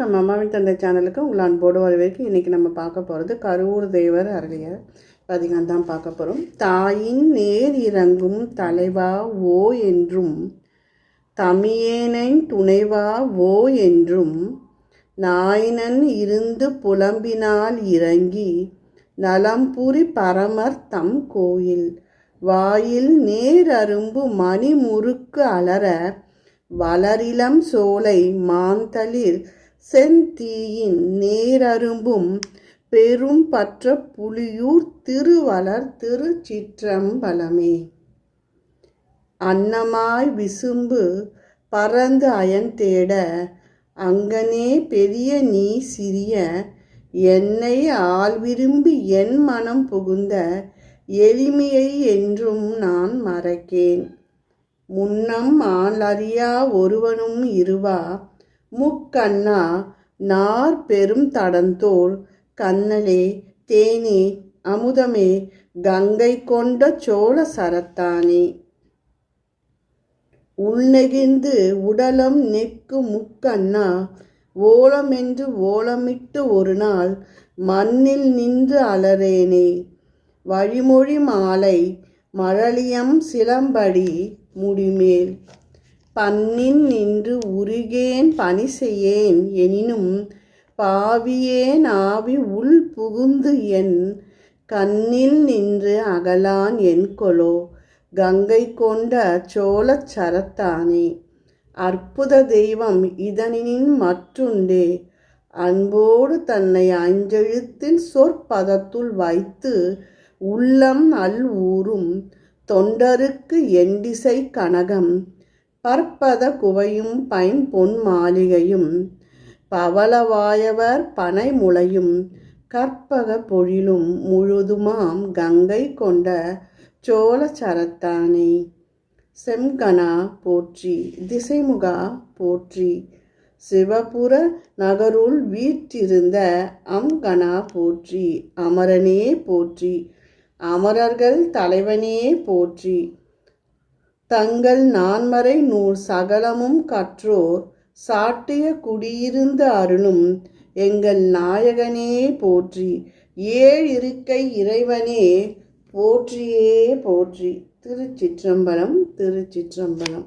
வணக்கம். அம்மாவின் தந்தை சேனலுக்கு உங்கள் அன்போடு வரவேற்கு இன்றைக்கி நம்ம பார்க்க போகிறது கரூர் தேவர் அருளியர் பதிகம் தான் பார்க்க போகிறோம். தாயின் நேர் இறங்கும் தலைவா ஓ என்றும் தமியேனை துணைவா ஓ என்றும் நாயினன் இருந்து புலம்பினால் இறங்கி நலம்புரி பரமர் தம் கோயில் வாயில் நேர் அரும்பு மணிமுறுக்கு அலற வளரிளம் சோலை மாந்தளிர் செந்தீயின் நேரரும்பும் பெரும் பற்ற புலியூர் திருவளர் திருச்சிற்றம்பலமே. அன்னமாய் விசும்பு பறந்து அயன் தேட அங்கனே பெரிய நீ சிறிய என்னை ஆள் விரும்பி என் மனம் புகுந்த எளிமையை என்றும் நான் மறக்கேன். முன்னம் ஆளறியா ஒருவனும் இருவா முக்கண்ணா நார் பெரும் தடந்தோள் கண்ணலே தேனே அமுதமே கங்கை கொண்ட சோழ சரத்தானே. உள்நெகிழ்ந்து உடலம் நெக்கு முக்கண்ணா ஓலமென்று ஓலமிட்டு ஒரு நாள் மண்ணில் நின்று அலறேனே. வழிமொழி மாலை மழலியம் சிலம்படி முடிமேல் பன்னின் நின்று உரி பணி செய்யேன் எனினும் பாவியேன் ஆவி உள் புகுந்து என் கண்ணில் நின்று அகலான் என் கொலோ. கங்கை கொண்ட சோழச் சரத்தானே அற்புத தெய்வம் இதனின் மற்றுண்டே. அன்போடு தன்னை அஞ்செழுத்தில் சொற்பதத்துள் வைத்து உள்ளம் அல் ஊறும் தொண்டருக்கு எண்டிசை கனகம். பற்பத குவையும் பைம்பொன் மாளிகையும் பவளவாயவர் பனை முளையும் கற்பக பொழிலும் முழுதுமாம் கங்கை கொண்ட சோழ சரத்தானே. செம்கனா போற்றி திசைமுகா போற்றி சிவபுர நகருள் வீற்றிருந்த அம்கனா போற்றி அமரனே போற்றி அமரர்கள் தலைவனே போற்றி. தங்கள் நான்மறை நூல் சகலமும் கற்றோர் சாட்டிய குடியிருந்த அருளும் எங்கள் நாயகனே போற்றி ஏழ் இருக்கை இறைவனே போற்றியே போற்றி. திருச்சிற்றம்பலம் திருச்சிற்றம்பலம்.